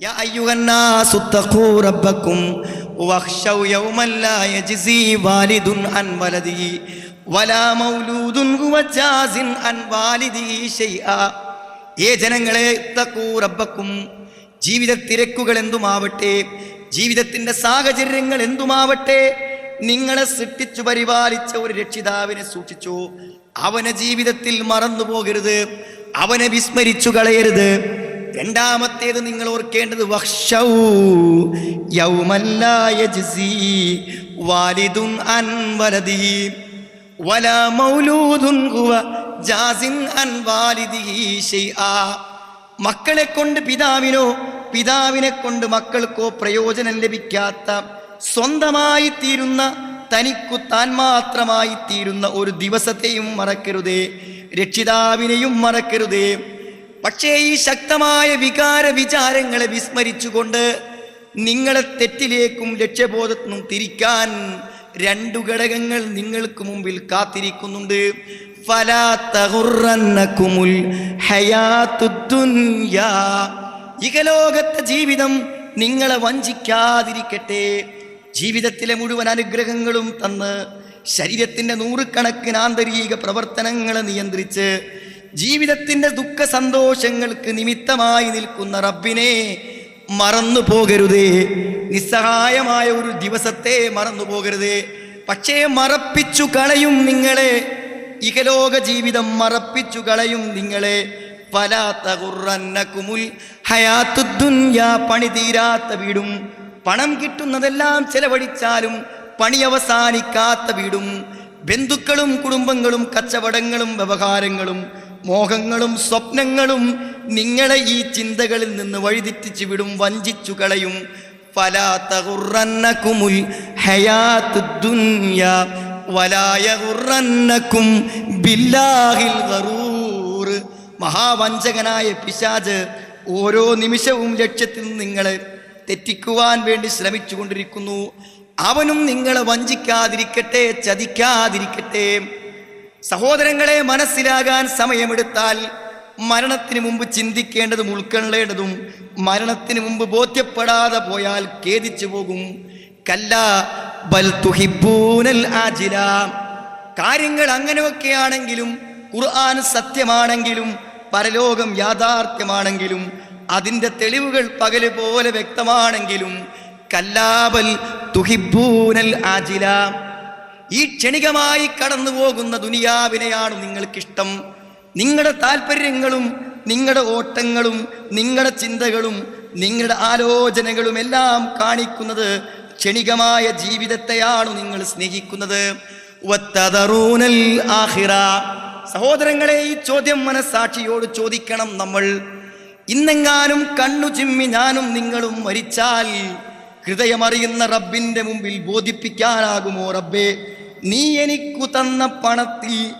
يا أيها الناس اتقوا ربكم واخشوا يوما لا يجزي والد عن ولده ولا مولود هو جاز عن والده شيئا ഏ ജനങ്ങളെ ഇത്തഖൂ റബ്ബക്കും ജീവിത തിരക്കുകൾ എന്തുമാവട്ടെ ജീവിതത്തിന്റെ സാഹചര്യങ്ങൾ എന്തുമാവട്ടെ നിങ്ങളെ സൃഷ്ടിച്ചു പരിപാലിച്ച ഒരു രക്ഷിതാവിനെ സൂക്ഷിച്ചു അവനെ ജീവിതത്തിൽ മറന്നു പോകരുത് അവനെ വിസ്മരിച്ചു കളയരുത് രണ്ടാമത്തേത് നിങ്ങൾ ഓർക്കേണ്ടത് വാലിദുൻ അൻ വലാ മൗലൂദുൻ ജാസിൻ അൻ വാലിദിഹി മക്കളെ കൊണ്ട് പിതാവിനോ പിതാവിനെ കൊണ്ട് മക്കൾക്കോ പ്രയോജനം ലഭിക്കാത്ത സ്വന്തമായി തീരുന്ന തനിക്കു താൻ മാത്രമായി തീരുന്ന ഒരു ദിവസത്തെയും മറക്കരുതേ രക്ഷിതാവിനെയും മറക്കരുതേ. പക്ഷേ ഈ ശക്തമായ വികാര വിചാരങ്ങളെ വിസ്മരിച്ചുകൊണ്ട് നിങ്ങളെ തെറ്റിലേക്കും ലക്ഷ്യബോധത്തിനും തിരിക്കാൻ രണ്ടു ഘടകങ്ങൾ നിങ്ങൾക്ക് മുമ്പിൽ കാത്തിരിക്കുന്നുണ്ട്. ഇഹലോകത്തെ ജീവിതം നിങ്ങളെ വഞ്ചിക്കാതിരിക്കട്ടെ ജീവിതത്തിലെ മുഴുവൻ അനുഗ്രഹങ്ങളും തന്ന് ശരീരത്തിന്റെ നൂറുകണക്കിന് ആന്തരിക പ്രവർത്തനങ്ങളെ നിയന്ത്രിച്ച് ജീവിതത്തിന്റെ ദുഃഖ സന്തോഷങ്ങൾക്ക് നിമിത്തമായി നിൽക്കുന്ന റബ്ബിനെ മറന്നു പോകരുതേ. നിസ്സഹായമായ ഒരു ദിവസത്തെ മറന്നു പോകരുതേ. പക്ഷേ മറപ്പിച്ചു കളയും നിങ്ങളെ. ഇഹലോക ജീവിതം മറപ്പിച്ചു കളയും നിങ്ങളെ. പണി തീരാത്ത വീടും. പണം കിട്ടുന്നതെല്ലാം ചെലവഴിച്ചാലും പണി അവസാനിക്കാത്ത വീടും. ബന്ധുക്കളും കുടുംബങ്ങളും കച്ചവടങ്ങളും വ്യവഹാരങ്ങളും മോഹങ്ങളും സ്വപ്നങ്ങളും നിങ്ങളെ ഈ ചിന്തകളിൽ നിന്ന് വഴിതെറ്റിച്ചു വിടും വഞ്ചിച്ചു കളയും. മഹാവഞ്ചകനായ പിശാജ് ഓരോ നിമിഷവും ലക്ഷ്യത്തിൽ നിങ്ങളെ തെറ്റിക്കുവാൻ വേണ്ടി ശ്രമിച്ചു കൊണ്ടിരിക്കുന്നു അവനും നിങ്ങളെ വഞ്ചിക്കാതിരിക്കട്ടെ ചതിക്കാതിരിക്കട്ടെ. സഹോദരങ്ങളെ മനസ്സിലാകാൻ സമയമെടുത്താൽ മരണത്തിന് മുമ്പ് ചിന്തിക്കേണ്ടതും ഉൾക്കൊള്ളേണ്ടതും മരണത്തിന് മുമ്പ് ബോധ്യപ്പെടാതെ പോയാൽ ഖേദിച്ചു പോകും. കല്ല ബൽ തുഹിബൂനൽ ആജില. കാര്യങ്ങൾ അങ്ങനെയൊക്കെയാണെങ്കിലും ഖുർആൻ സത്യമാണെങ്കിലും പരലോകം യാഥാർത്ഥ്യമാണെങ്കിലും അതിന്റെ തെളിവുകൾ പകൽ പോലെ വ്യക്തമാണെങ്കിലും കല്ലാബൽ തുഹിബൂനൽ ആജില. ഈ ക്ഷണികമായി കടന്നു പോകുന്ന ദുനിയാവിനെയാണ് നിങ്ങൾക്കിഷ്ടം. നിങ്ങളുടെ താല്പര്യങ്ങളും നിങ്ങളുടെ ഓട്ടങ്ങളും നിങ്ങളുടെ ചിന്തകളും നിങ്ങളുടെ ആലോചനകളും എല്ലാം കാണിക്കുന്നത് ക്ഷണികമായ ജീവിതത്തെയാണ് നിങ്ങൾ സ്നേഹിക്കുന്നത്. സഹോദരങ്ങളെ ഈ ചോദ്യം മനസാക്ഷിയോട് ചോദിക്കണം നമ്മൾ. ഇന്നെങ്ങാനും കണ്ണു ചിമ്മി ഞാനും നിങ്ങളും മരിച്ചാൽ ഹൃദയമറിയുന്ന റബ്ബിന്റെ മുമ്പിൽ ബോധിപ്പിക്കാനാകുമോ റബ്ബേ? നീ എനിക്കു തന്ന പണത്തിൽ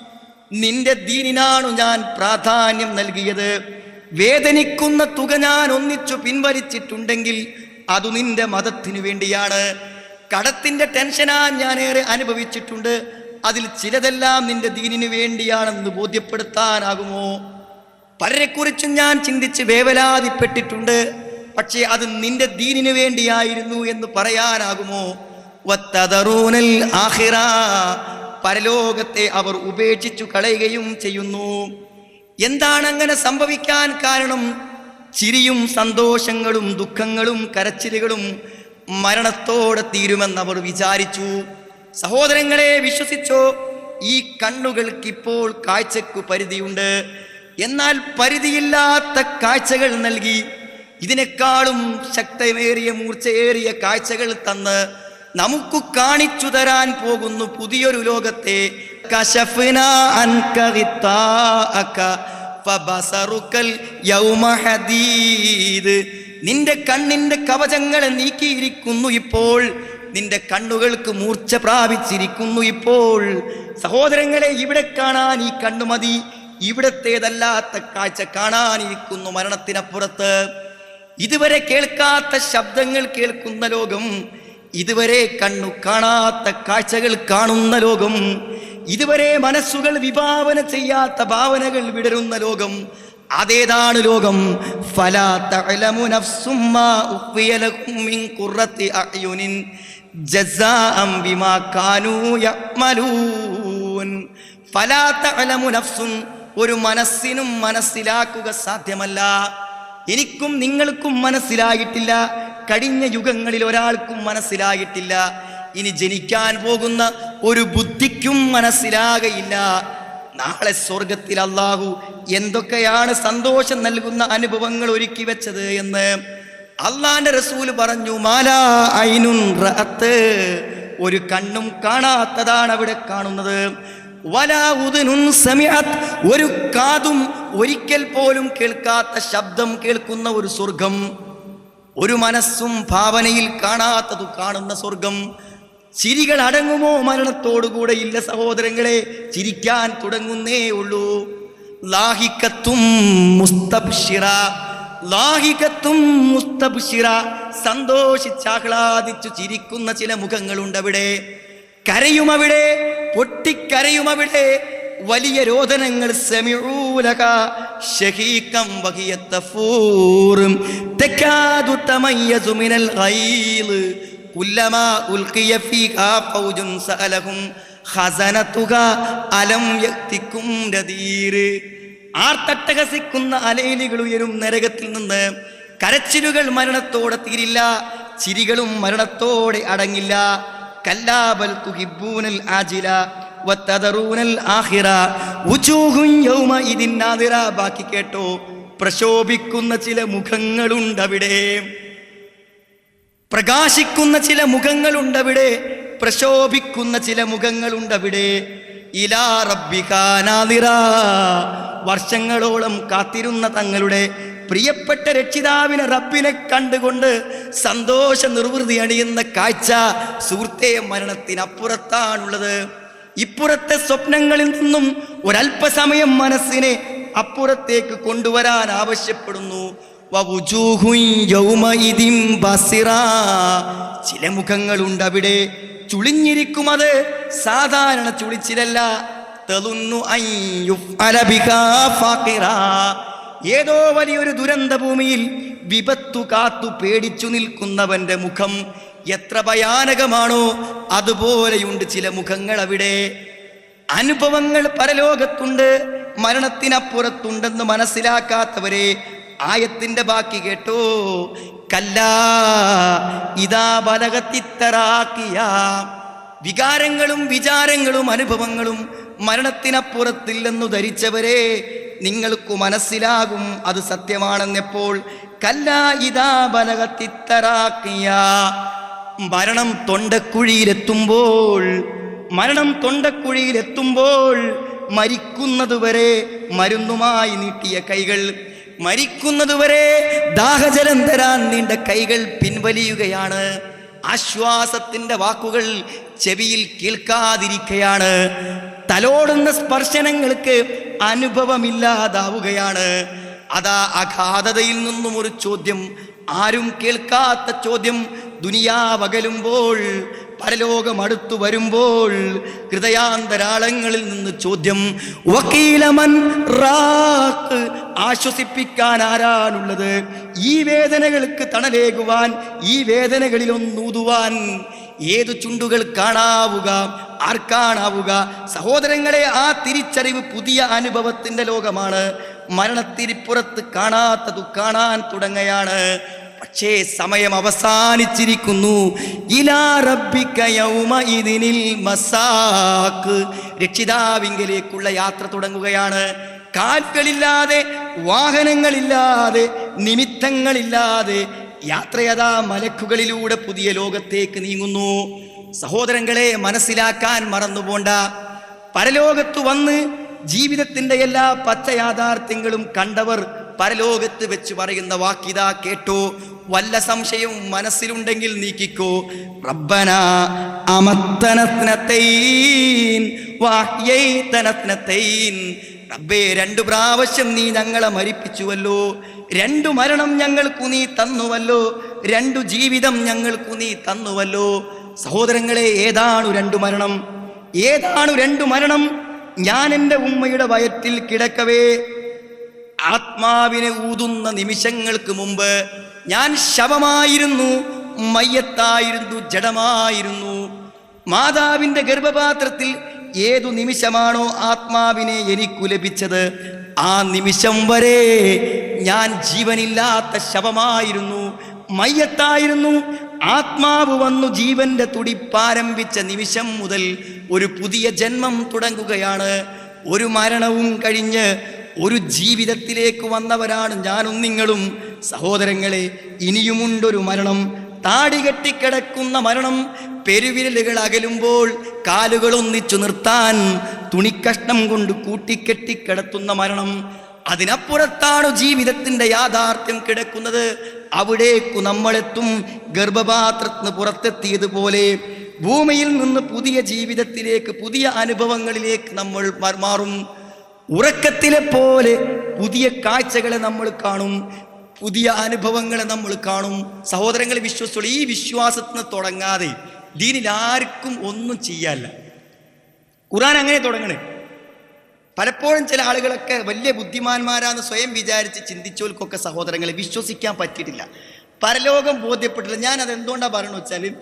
നിന്റെ ദീനിനാണു ഞാൻ പ്രാധാന്യം നൽകിയത്. വേദനിക്കുന്ന തുക ഞാൻ ഒന്നിച്ചു പിൻവലിച്ചിട്ടുണ്ടെങ്കിൽ അതു നിന്റെ മതത്തിനു വേണ്ടിയാണ്. കടത്തിന്റെ ടെൻഷനാ ഞാൻ ഏറെ അനുഭവിച്ചിട്ടുണ്ട്. അതിൽ ചിലതെല്ലാം നിന്റെ ദീനിനു വേണ്ടിയാണെന്ന് ബോധ്യപ്പെടുത്താനാകുമോ? പലരെക്കുറിച്ചും ഞാൻ ചിന്തിച്ച് വേവലാതിപ്പെട്ടിട്ടുണ്ട്. പക്ഷേ അത് നിന്റെ ദീനിനു വേണ്ടിയായിരുന്നു എന്ന് പറയാനാകുമോ. പരലോകത്തെ അവർ ഉപേക്ഷിച്ചു കളയുകയും ചെയ്യുന്നു. എന്താണ് അങ്ങനെ സംഭവിക്കാൻ കാരണം? ചിരിയും സന്തോഷങ്ങളും ദുഃഖങ്ങളും കരച്ചിലുകളും മരണത്തോടെ തീരുമെന്ന് അവർ വിചാരിച്ചു. സഹോദരങ്ങളെ വിശ്വസിച്ചോ? ഈ കണ്ണുകൾക്ക് ഇപ്പോൾ കാഴ്ചക്ക് പരിധിയുണ്ട്. എന്നാൽ പരിധിയില്ലാത്ത കാഴ്ചകൾ നൽകി. ഇതിനേക്കാളും ശക്തമേറിയ മൂർച്ചയേറിയ കാഴ്ചകൾ തന്ന് നമുക്ക് കാണിച്ചു തരാൻ പോകുന്നു പുതിയൊരു ലോകത്തെ. നിന്റെ കണ്ണിന്റെ കവചങ്ങളെ നീക്കിയിരിക്കുന്നു ഇപ്പോൾ. നിന്റെ കണ്ണുകൾക്ക് മൂർച്ച പ്രാപിച്ചിരിക്കുന്നു ഇപ്പോൾ. സഹോദരങ്ങളെ ഇവിടെ കാണാൻ ഈ കണ്ണുമതി ഇവിടത്തേതല്ലാത്ത കാഴ്ച കാണാനിരിക്കുന്നു മരണത്തിനപ്പുറത്ത്. ഇതുവരെ കേൾക്കാത്ത ശബ്ദങ്ങൾ കേൾക്കുന്ന ലോകം ഇതുവരെ കണ്ണു കാണാത്ത കാഴ്ചകൾ കാണുന്ന ലോകം ഇതുവരെ മനസ്സുകൾ വിഭാവന ചെയ്യാത്ത ഭാവനകൾ വിടരുന്ന ലോകം അതേതാണ് ലോകം. ഒരു മനസ്സിനും മനസ്സിലാക്കുക സാധ്യമല്ല. എനിക്കും നിങ്ങൾക്കും മനസ്സിലായിട്ടില്ല. കഴിഞ്ഞ യുഗങ്ങളിൽ ഒരാൾക്കും മനസ്സിലായിട്ടില്ല. ഇനി ജനിക്കാൻ പോകുന്ന ഒരു ബുദ്ധിക്കും മനസ്സിലാകയില്ല. നാളെ സ്വർഗത്തിൽ അള്ളാഹു എന്തൊക്കെയാണ് സന്തോഷം നൽകുന്ന അനുഭവങ്ങൾ ഒരുക്കി വെച്ചത് എന്ന് അള്ളാന്റെ റസൂൽ പറഞ്ഞു മാലാ ഐനുൻ റഅത്ത്. ഒരു കണ്ണും കാണാത്തതാണ് അവിടെ കാണുന്നത്. ഒരു കാതും ഒരിക്കൽ പോലും കേൾക്കാത്ത ശബ്ദം കേൾക്കുന്ന ഒരു സ്വർഗം. ഒരു മനസ്സും ഭാവനയിൽ കാണാത്തതു കാണുന്ന സ്വർഗം. ചിരികൾ അടങ്ങുമോ മരണത്തോടുകൂടെ ഇല്ല സഹോദരങ്ങളെ? ചിരിക്കാൻ തുടങ്ങുന്നേ ഉള്ളൂ. ലാഹിക്കത്തും മുസ്തബ്ഷിറ ലാഹികത്തും മുസ്തബ്ഷിറ സന്തോഷിച്ചാഹ്ലാദിച്ചു ചിരിക്കുന്ന ചില മുഖങ്ങളുണ്ട് അവിടെ കരയും അവിടെ പൊട്ടിക്കരയും അവിടെ വലിയ രോദനങ്ങൾ സമിഊലക വഹിയ വഹിയത്തഫൂറും നദീര് ആർത്തട്ടഹസിക്കുന്ന അലയിലുകൾ ഉയരും നരകത്തിൽ നിന്ന് കരച്ചിലുകൾ മരണത്തോടെ തീരില്ല ചിരികളും മരണത്തോടെ അടങ്ങില്ല. കല്ലാബൽ തുഹിബൂനൽ ആജില വത്തദറൂനൽ ആഖിറ വുജൂഹുൻ യൗമഇദിൻ നാദിറ. ബാക്കി കേട്ടോ. പ്രശോഭിക്കുന്ന ചില മുഖങ്ങളുണ്ടവിടെ. പ്രകാശിക്കുന്ന ചില മുഖങ്ങളുണ്ടവിടെ. പ്രശോഭിക്കുന്ന ചില മുഖങ്ങളുണ്ടവിടെ. ഇലാ റബ്ബികാനാദിറ വർഷങ്ങളോളം കാത്തിരുന്ന തങ്ങളുടെ പ്രിയപ്പെട്ട രക്ഷിതാവിനെ റബ്ബിനെ കണ്ടുകൊണ്ട് സന്തോഷ നിർവൃതി അണിയുന്ന കാഴ്ച സുഹൃത്തെ മരണത്തിനപ്പുറത്താണുള്ളത്. ഇപ്പുറത്തെ സ്വപ്നങ്ങളിൽ നിന്നും ഒരല്പസമയം മനസ്സിനെ അപ്പുറത്തേക്ക് കൊണ്ടുവരാൻ ആവശ്യപ്പെടുന്നു. ചില മുഖങ്ങളുണ്ട് അവിടെ. ചുളിഞ്ഞിരിക്കും അത്. സാധാരണ ചുളിച്ചിലല്ല. തെളുന്നു. ഏതോ വലിയൊരു ദുരന്ത ഭൂമിയിൽ വിപത്തു കാത്തു പേടിച്ചു നിൽക്കുന്നവന്റെ മുഖം എത്ര ഭയാനകമാണോ. അതുപോലെയുണ്ട് ചില മുഖങ്ങൾ അവിടെ അനുഭവങ്ങൾ പരലോകത്തുണ്ട്. മരണത്തിനപ്പുറത്തുണ്ടെന്ന് മനസ്സിലാക്കാത്തവരെ ആയത്തിന്റെ ബാക്കി കേട്ടോ. കല്ലാ ഇതാ ബലകത്തിത്തറാക്കിയ വികാരങ്ങളും വിചാരങ്ങളും അനുഭവങ്ങളും മരണത്തിനപ്പുറത്തില്ലെന്നു ധരിച്ചവരെ നിങ്ങൾക്കു മനസ്സിലാകും അത് സത്യമാണെന്നെപ്പോൾ. കല്ല ഇതാ ബലകത്തിത്തറാക്കിയ മരണം തൊണ്ടക്കുഴിയിലെത്തുമ്പോൾ മരണം തൊണ്ടക്കുഴിയിലെത്തുമ്പോൾ മരിക്കുന്നതുവരെ മരുന്നുമായി നീട്ടിയ കൈകൾ. മരിക്കുന്നതുവരെ ദാഹജലം തരാൻ നീണ്ട കൈകൾ പിൻവലിയുകയാണ്. ആശ്വാസത്തിന്റെ വാക്കുകൾ ചെവിയിൽ കേൾക്കാതിരിക്കുകയാണ് തലോടുന്ന സ്പർശനങ്ങൾക്ക് അനുഭവമില്ലാതാവുകയാണ്. അതാ അഗാധതയിൽ നിന്നും ഒരു ചോദ്യം. ആരും കേൾക്കാത്ത ചോദ്യം. ദുനിയാവകലുമ്പോൾ പരലോകം അടുത്തു വരുമ്പോൾ ഹൃദയാന്തരാളങ്ങളിൽ നിന്ന് ചോദ്യം വക്കീലമൻ റാക്ക് ആശ്വസിപ്പിക്കാൻ ആരാണുള്ളത്? ഈ വേദനകൾക്ക് തണലേകുവാൻ ഈ വേദനകളിലൊന്നൂതുവാൻ ഏതു ചുണ്ടുകൾ കാണാവുക ആർക്കാണാവുക? സഹോദരങ്ങളെ ആ തിരിച്ചറിവ് പുതിയ അനുഭവത്തിന്റെ ലോകമാണ്. മരണത്തിരിപ്പുറത്ത് കാണാത്തതു കാണാൻ തുടങ്ങുകയാണ് പക്ഷേ സമയം അവസാനിച്ചിരിക്കുന്നു. ഇലാ മസാക്ക് രക്ഷിതാവിങ്കലേക്കുള്ള യാത്ര തുടങ്ങുകയാണ്. കാലുകളില്ലാതെ വാഹനങ്ങളില്ലാതെ നിമിത്തങ്ങളില്ലാതെ യാത്രയതാ മലക്കുകളിലൂടെ പുതിയ ലോകത്തേക്ക് നീങ്ങുന്നു. സഹോദരങ്ങളെ മനസ്സിലാക്കാൻ മറന്നുപോണ്ട. പരലോകത്തു വന്ന് ജീവിതത്തിന്റെ എല്ലാ പച്ച യാഥാർത്ഥ്യങ്ങളും കണ്ടവർ പരലോകത്ത് വെച്ച് പറയുന്ന വാക്കിതാ കേട്ടോ. വല്ല സംശയവും മനസ്സിലുണ്ടെങ്കിൽ നീക്കിക്കോ. റബ്ബന റബ്ബേ രണ്ടു പ്രാവശ്യം നീ ഞങ്ങളെ മരിപ്പിച്ചുവല്ലോ. രണ്ടു മരണം ഞങ്ങൾക്കു നീ തന്നുവല്ലോ. രണ്ടു ജീവിതം ഞങ്ങൾക്കു നീ തന്നുവല്ലോ. സഹോദരങ്ങളെ ഏതാണു രണ്ടു മരണം? ഏതാണു രണ്ടു മരണം? ഞാൻ എന്റെ ഉമ്മയുടെ വയറ്റിൽ കിടക്കവേ. ആത്മാവിനെ ഊതുന്ന നിമിഷങ്ങൾക്ക് മുമ്പ് ഞാൻ ശവമായിരുന്നു മയ്യത്തായിരുന്നു ജഡമായിരുന്നു. മാതാവിന്റെ ഗർഭപാത്രത്തിൽ ഏതു നിമിഷമാണോ ആത്മാവിനെ എനിക്കു ലഭിച്ചത് ആ നിമിഷം വരെ ഞാൻ ജീവനില്ലാത്ത ശവമായിരുന്നു മയ്യത്തായിരുന്നു. ആത്മാവ് വന്നു ജീവന്റെ തുടിപ്പാരംഭിച്ച നിമിഷം മുതൽ ഒരു പുതിയ ജന്മം തുടങ്ങുകയാണ്. ഒരു മരണവും കഴിഞ്ഞ് ഒരു ജീവിതത്തിലേക്ക് വന്നവരാണ് ഞാനും നിങ്ങളും. സഹോദരങ്ങളെ ഇനിയുമുണ്ടൊരു മരണം. താടി കെട്ടിക്കിടക്കുന്ന മരണം. പെരുവിരലുകൾ അകലുമ്പോൾ കാലുകൾ ഒന്നിച്ചു നിർത്താൻ തുണിക്കഷ്ണം കൊണ്ട് കൂട്ടിക്കെട്ടിക്കിടത്തുന്ന മരണം. അതിനപ്പുറത്താണ് ജീവിതത്തിന്റെ യാഥാർത്ഥ്യം കിടക്കുന്നത്. അവിടേക്കു നമ്മളെത്തും ഗർഭപാത്രത്തിന് പുറത്തെത്തിയതുപോലെ. ഭൂമിയിൽ നിന്ന് പുതിയ ജീവിതത്തിലേക്ക് പുതിയ അനുഭവങ്ങളിലേക്ക് നമ്മൾ മാറും. ഉറക്കത്തിലെ പോലെ പുതിയ കാഴ്ചകളെ നമ്മൾ കാണും പുതിയ അനുഭവങ്ങളെ നമ്മൾ കാണും. സഹോദരങ്ങളെ വിശ്വസിച്ചോളൂ ഈ വിശ്വാസത്തിന് തുടങ്ങാതെ ദീനിൽ ആർക്കും ഒന്നും ചെയ്യാല്ല ഖുറാൻ അങ്ങനെ തുടങ്ങണേ. പലപ്പോഴും ചില ആളുകളൊക്കെ വലിയ ബുദ്ധിമാന്മാരാന്ന് സ്വയം വിചാരിച്ച് ചിന്തിച്ചവർക്കൊക്കെ സഹോദരങ്ങളെ വിശ്വസിക്കാൻ പറ്റിയിട്ടില്ല. പരലോകം ബോധ്യപ്പെട്ടില്ല. ഞാൻ അത് എന്തുകൊണ്ടാണ് പറയണമെന്ന് വെച്ചാൽ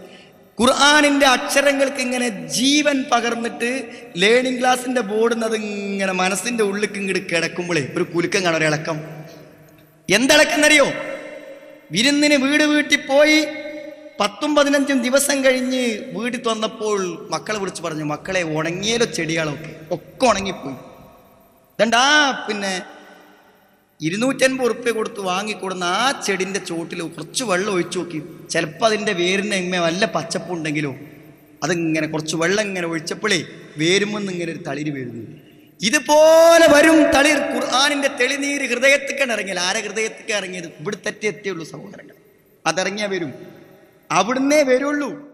ഖുർആാനിന്റെ അക്ഷരങ്ങൾക്ക് ഇങ്ങനെ ജീവൻ പകർന്നിട്ട് ലേണിംഗ് ക്ലാസ്സിന്റെ ബോർഡിൽ നിന്ന് അതിങ്ങനെ മനസ്സിന്റെ ഉള്ളിലേക്ക് ഇങ്ങോട്ട് കിടക്കുമ്പോഴേ ഒരു കുലുക്കം കാണാം ഒരിളക്കം എന്തിളക്കം എന്തിളക്കെന്നറിയോ വിരുന്നിന് വീട് വീട്ടിൽ പോയി പത്തും പതിനഞ്ചും ദിവസം കഴിഞ്ഞ് വീട്ടിൽ തന്നപ്പോൾ മക്കളെ വിളിച്ച് പറഞ്ഞു മക്കളെ ഉണങ്ങിയാലോ ചെടികളൊക്കെ. ഒക്കെ ഉണങ്ങിപ്പോയി. ഇതണ്ടാ പിന്നെ ഇരുന്നൂറ്റൻപത് ഉറുപ്പ്യ കൊടുത്ത് വാങ്ങിക്കൊടുന്ന ആ ചെടിന്റെ ചോട്ടിൽ കുറച്ച് വെള്ളം ഒഴിച്ചു നോക്കി. ചിലപ്പോൾ അതിന്റെ വേരിന്റെ എങ്ങനെ വല്ല പച്ചപ്പുണ്ടെങ്കിലോ അതിങ്ങനെ കുറച്ച് വെള്ളം ഇങ്ങനെ ഒഴിച്ചപ്പോഴേ വേരുമെന്ന് ഇങ്ങനെ ഒരു തളിര് വരുന്നു ഇതുപോലെ വരും തളിർ ഖുർആാനിന്റെ തെളിനീര് ഹൃദയത്തേക്കാണ് ഇറങ്ങിയത് ആരെ ഹൃദയത്തേക്ക് ഇറങ്ങിയത്? ഇവിടെ തെറ്റെത്തിയുള്ളൂ സഹോദരങ്ങൾ. അതിറങ്ങിയാൽ വരും. അവിടുന്നേ വരുള്ളൂ.